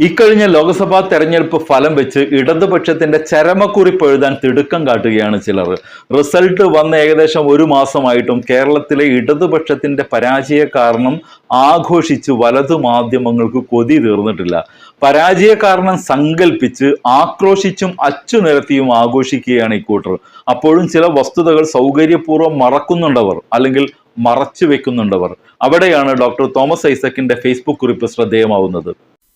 ഇക്കഴിഞ്ഞ ലോക്സഭാ തെരഞ്ഞെടുപ്പ് ഫലം വെച്ച് ഇടതുപക്ഷത്തിന്റെ ചരമക്കുറിപ്പ് എഴുതാൻ തിടുക്കം കാട്ടുകയാണ് ചിലർ. റിസൾട്ട് വന്ന ഏകദേശം ഒരു മാസമായിട്ടും കേരളത്തിലെ ഇടതുപക്ഷത്തിന്റെ പരാജയ കാരണം ആഘോഷിച്ച് വലതു മാധ്യമങ്ങൾക്ക് കൊതി തീർന്നിട്ടില്ല. പരാജയ കാരണം സങ്കല്പിച്ച് ആക്രോശിച്ചും അച്ചുനിരത്തിയും ആഘോഷിക്കുകയാണ് ഇക്കൂട്ടർ അപ്പോഴും ചില വസ്തുതകൾ സൗകര്യപൂർവം മറക്കുന്നുണ്ടവർ അല്ലെങ്കിൽ മറച്ചു വെക്കുന്നുണ്ടവർ അവിടെയാണ് ഡോക്ടർ തോമസ് ഐസക്കിന്റെ ഫേസ്ബുക്ക് കുറിപ്പ് ശ്രദ്ധേയമാവുന്നത്.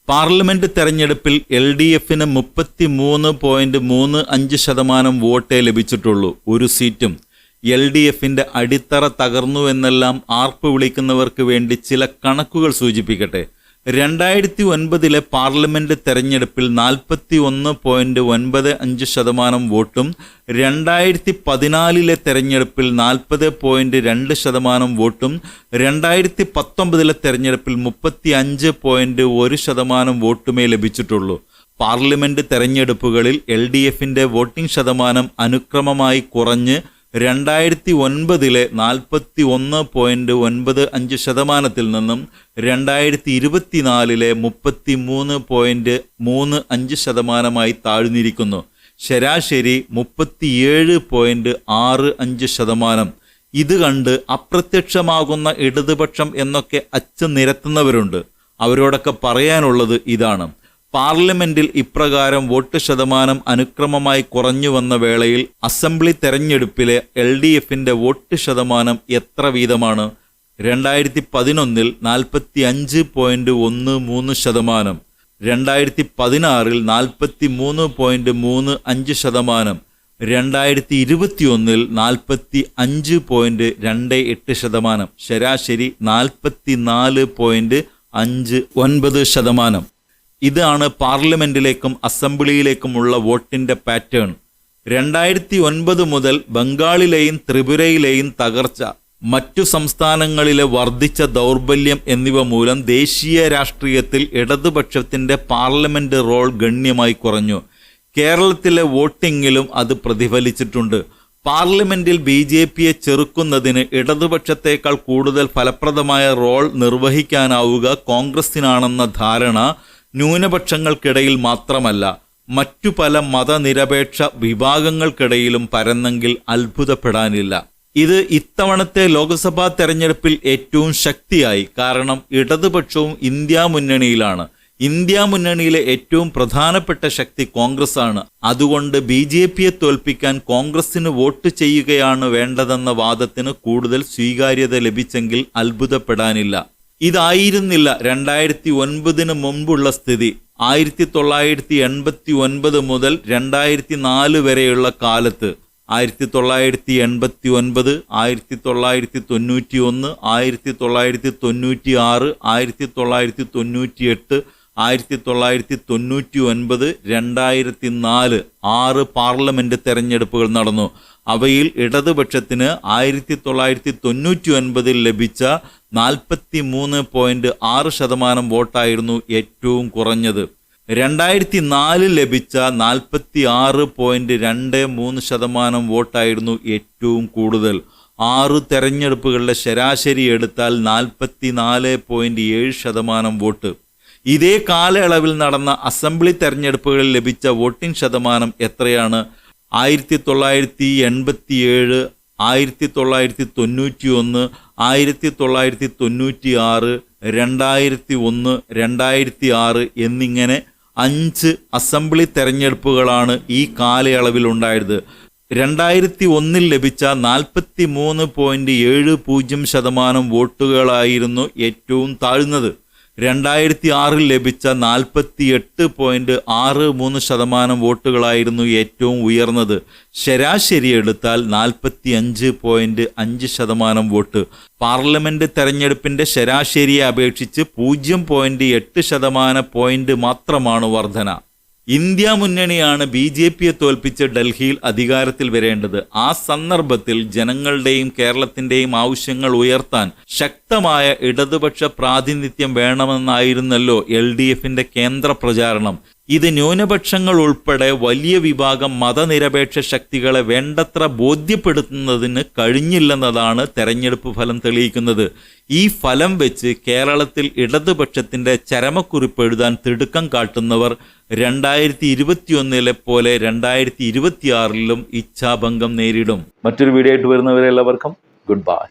പാർലമെന്റ് തെരഞ്ഞെടുപ്പിൽ എൽ ഡി എഫിന് മുപ്പത്തി മൂന്ന് പോയിന്റ് മൂന്ന് അഞ്ച് ശതമാനം വോട്ടേ ലഭിച്ചിട്ടുള്ളൂ. ഒരു സീറ്റും. എൽ ഡി എഫിന്റെ അടിത്തറ തകർന്നു എന്നെല്ലാം ആർപ്പ് വിളിക്കുന്നവർക്ക് വേണ്ടി ചില കണക്കുകൾ സൂചിപ്പിക്കട്ടെ. രണ്ടായിരത്തി ഒൻപതിലെ പാർലമെന്റ് തെരഞ്ഞെടുപ്പിൽ നാൽപ്പത്തി ഒന്ന് പോയിന്റ് ഒൻപത് അഞ്ച് ശതമാനം വോട്ടും രണ്ടായിരത്തി പതിനാലിലെ തെരഞ്ഞെടുപ്പിൽ നാൽപ്പത് പോയിന്റ് രണ്ട് ശതമാനം വോട്ടും രണ്ടായിരത്തി പത്തൊമ്പതിലെ തെരഞ്ഞെടുപ്പിൽ മുപ്പത്തി അഞ്ച് പോയിന്റ് ഒരു ശതമാനം വോട്ടുമേ ലഭിച്ചിട്ടുള്ളൂ. പാർലമെന്റ് തെരഞ്ഞെടുപ്പുകളിൽ എൽ ഡി എഫിന്റെ വോട്ടിംഗ് ശതമാനം അനുക്രമമായി കുറഞ്ഞ് രണ്ടായിരത്തി ഒൻപതിലെ നാൽപ്പത്തി ഒന്ന് പോയിന്റ് ഒൻപത് അഞ്ച് ശതമാനത്തിൽ നിന്നും രണ്ടായിരത്തി ഇരുപത്തിനാലിലെ മുപ്പത്തി മൂന്ന് പോയിന്റ് മൂന്ന് അഞ്ച് ശതമാനമായി താഴ്ന്നിരിക്കുന്നു. ശരാശരി മുപ്പത്തിയേഴ് പോയിന്റ് ആറ് അഞ്ച് ശതമാനം. ഇത് കണ്ട് അപ്രത്യക്ഷമാകുന്ന ഇടതുപക്ഷം എന്നൊക്കെ അച്ഛൻ നിരത്തുന്നവരുണ്ട്. അവരോടൊക്കെ പറയാനുള്ളത് ഇതാണ്. പാർലമെന്റിൽ ഇപ്രകാരം വോട്ട് ശതമാനം അനുക്രമമായി കുറഞ്ഞു വന്ന വേളയിൽ അസംബ്ലി തെരഞ്ഞെടുപ്പിലെ എൽ ഡി എഫിന്റെ വോട്ട് ശതമാനം എത്ര വീതമാണ്? രണ്ടായിരത്തി പതിനൊന്നിൽ നാൽപ്പത്തി അഞ്ച് പോയിന്റ് ഒന്ന് മൂന്ന് ശതമാനം. രണ്ടായിരത്തി പതിനാറിൽ നാൽപ്പത്തി മൂന്ന് പോയിന്റ് മൂന്ന് അഞ്ച് ശതമാനം. രണ്ടായിരത്തി ഇരുപത്തിയൊന്നിൽ നാൽപ്പത്തി അഞ്ച് പോയിന്റ് രണ്ട് എട്ട് ശതമാനം. ശരാശരി നാൽപ്പത്തി നാല് പോയിന്റ് അഞ്ച് ഒൻപത് ശതമാനം. ഇതാണ് പാർലമെന്റിലേക്കും അസംബ്ലിയിലേക്കുമുള്ള വോട്ടിന്റെ പാറ്റേൺ. രണ്ടായിരത്തി ഒൻപത് മുതൽ ബംഗാളിലെയും ത്രിപുരയിലെയും തകർച്ച മറ്റു സംസ്ഥാനങ്ങളിലെ വർദ്ധിച്ച ദൗർബല്യം എന്നിവ മൂലം ദേശീയ രാഷ്ട്രീയത്തിൽ ഇടതുപക്ഷത്തിന്റെ പാർലമെന്റ് റോൾ ഗണ്യമായി കുറഞ്ഞു. കേരളത്തിലെ വോട്ടിങ്ങിലും അത് പ്രതിഫലിച്ചിട്ടുണ്ട്. പാർലമെന്റിൽ ബി ജെ പിയെ ചെറുക്കുന്നതിന് ഇടതുപക്ഷത്തേക്കാൾ കൂടുതൽ ഫലപ്രദമായ റോൾ നിർവഹിക്കാനാവുക കോൺഗ്രസിനാണെന്ന ധാരണ ന്യൂനപക്ഷങ്ങൾക്കിടയിൽ മാത്രമല്ല മറ്റു പല മതനിരപേക്ഷ വിഭാഗങ്ങൾക്കിടയിലും പരന്നെങ്കിൽ അത്ഭുതപ്പെടാനില്ല. ഇത് ഇത്തവണത്തെ ലോക്സഭാ തെരഞ്ഞെടുപ്പിൽ ഏറ്റവും ശക്തിയായി കാരണം ഇടതുപക്ഷവും ഇന്ത്യ മുന്നണിയിലാണ്. ഇന്ത്യ മുന്നണിയിലെ ഏറ്റവും പ്രധാനപ്പെട്ട ശക്തി കോൺഗ്രസ് ആണ് അതുകൊണ്ട് ബി ജെ പിയെ തോൽപ്പിക്കാൻ കോൺഗ്രസിന് വോട്ട് ചെയ്യുകയാണ് വേണ്ടതെന്ന വാദത്തിന് കൂടുതൽ സ്വീകാര്യത ലഭിച്ചെങ്കിൽ അത്ഭുതപ്പെടാനില്ല. ഇതായിരുന്നില്ല രണ്ടായിരത്തി ഒൻപതിന് മുമ്പുള്ള സ്ഥിതി. ആയിരത്തി തൊള്ളായിരത്തി എൺപത്തി ഒൻപത് മുതൽ രണ്ടായിരത്തി നാല് വരെയുള്ള കാലത്ത്. ആയിരത്തി തൊള്ളായിരത്തി എൺപത്തി ഒൻപത് ആയിരത്തി തൊള്ളായിരത്തി തൊണ്ണൂറ്റി ഒന്ന് ആയിരത്തി തൊള്ളായിരത്തി തൊണ്ണൂറ്റി ആറ് ആയിരത്തി തൊള്ളായിരത്തി തൊണ്ണൂറ്റി എട്ട് ആയിരത്തി തൊള്ളായിരത്തി തൊണ്ണൂറ്റി ഒൻപത് രണ്ടായിരത്തി നാല് ആറ് പാർലമെന്റ് തെരഞ്ഞെടുപ്പുകൾ നടന്നു. അവയിൽ ഇടതുപക്ഷത്തിന് ആയിരത്തി തൊള്ളായിരത്തി തൊണ്ണൂറ്റി ഒൻപതിൽ ലഭിച്ച നാൽപ്പത്തി മൂന്ന് പോയിന്റ് ആറ് ശതമാനം വോട്ടായിരുന്നു ഏറ്റവും കുറഞ്ഞത്. രണ്ടായിരത്തി നാലിൽ ലഭിച്ച നാൽപ്പത്തി ആറ് പോയിന്റ് രണ്ട് മൂന്ന് ശതമാനം വോട്ടായിരുന്നു ഏറ്റവും കൂടുതൽ. ആറ് തെരഞ്ഞെടുപ്പുകളുടെ ശരാശരി എടുത്താൽ നാൽപ്പത്തി നാല് പോയിന്റ് ഏഴ് ശതമാനം വോട്ട്. ഇതേ കാലയളവിൽ നടന്ന അസംബ്ലി തെരഞ്ഞെടുപ്പുകളിൽ ലഭിച്ച വോട്ടിംഗ് ശതമാനം എത്രയാണ്? ആയിരത്തി തൊള്ളായിരത്തി എൺപത്തി ഏഴ് ആയിരത്തി തൊള്ളായിരത്തി തൊണ്ണൂറ്റി ഒന്ന് ആയിരത്തി തൊള്ളായിരത്തി തൊണ്ണൂറ്റി ആറ് രണ്ടായിരത്തി ഒന്ന് രണ്ടായിരത്തി ആറ് എന്നിങ്ങനെ അഞ്ച് അസംബ്ലി തെരഞ്ഞെടുപ്പുകളാണ് ഈ കാലയളവിൽ ഉണ്ടായത്. രണ്ടായിരത്തി ഒന്നിൽ ലഭിച്ച നാൽപ്പത്തി മൂന്ന് പോയിന്റ് ഏഴ് പൂജ്യം ശതമാനം വോട്ടുകളായിരുന്നു ഏറ്റവും താഴ്ന്നത്. രണ്ടായിരത്തി ആറിൽ ലഭിച്ച നാൽപ്പത്തി എട്ട് പോയിന്റ് ആറ് മൂന്ന് ശതമാനം വോട്ടുകളായിരുന്നു ഏറ്റവും ഉയർന്നത്. ശരാശരി എടുത്താൽ നാൽപ്പത്തി അഞ്ച് പോയിന്റ് അഞ്ച് ശതമാനം വോട്ട്. പാർലമെന്റ് തെരഞ്ഞെടുപ്പിന്റെ ശരാശരിയെ അപേക്ഷിച്ച് പൂജ്യം പോയിന്റ് എട്ട് ശതമാന പോയിന്റ് മാത്രമാണ് വർധന. ഇന്ത്യ മുന്നണിയാണ് ബി ജെ പിയെ തോൽപ്പിച്ച് ഡൽഹിയിൽ അധികാരത്തിൽ വരേണ്ടത്. ആ സന്ദർഭത്തിൽ ജനങ്ങളുടെയും കേരളത്തിന്റെയും ആവശ്യങ്ങൾ ഉയർത്താൻ ശക്തമായ ഇടതുപക്ഷ പ്രാതിനിധ്യം വേണമെന്നായിരുന്നല്ലോ എൽ ഡി എഫിന്റെ കേന്ദ്ര പ്രചാരണം. ഇത് ന്യൂനപക്ഷങ്ങൾ ഉൾപ്പെടെ വലിയ വിഭാഗം മതനിരപേക്ഷ ശക്തികളെ വേണ്ടത്ര ബോധ്യപ്പെടുത്തുന്നതിന് കഴിഞ്ഞില്ലെന്നതാണ് തെരഞ്ഞെടുപ്പ് ഫലം തെളിയിക്കുന്നത്. ഈ ഫലം വെച്ച് കേരളത്തിൽ ഇടതുപക്ഷത്തിന്റെ ചരമക്കുറിപ്പ് എഴുതാൻ തിടുക്കം കാട്ടുന്നവർ രണ്ടായിരത്തി ഇരുപത്തിയൊന്നിലെ പോലെ രണ്ടായിരത്തി ഇരുപത്തിയാറിലും ഇച്ഛാഭംഗം നേരിടും. മറ്റൊരു വീഡിയോ ആയിട്ട് വരുന്നവരെല്ലാവർക്കും ഗുഡ് ബൈ.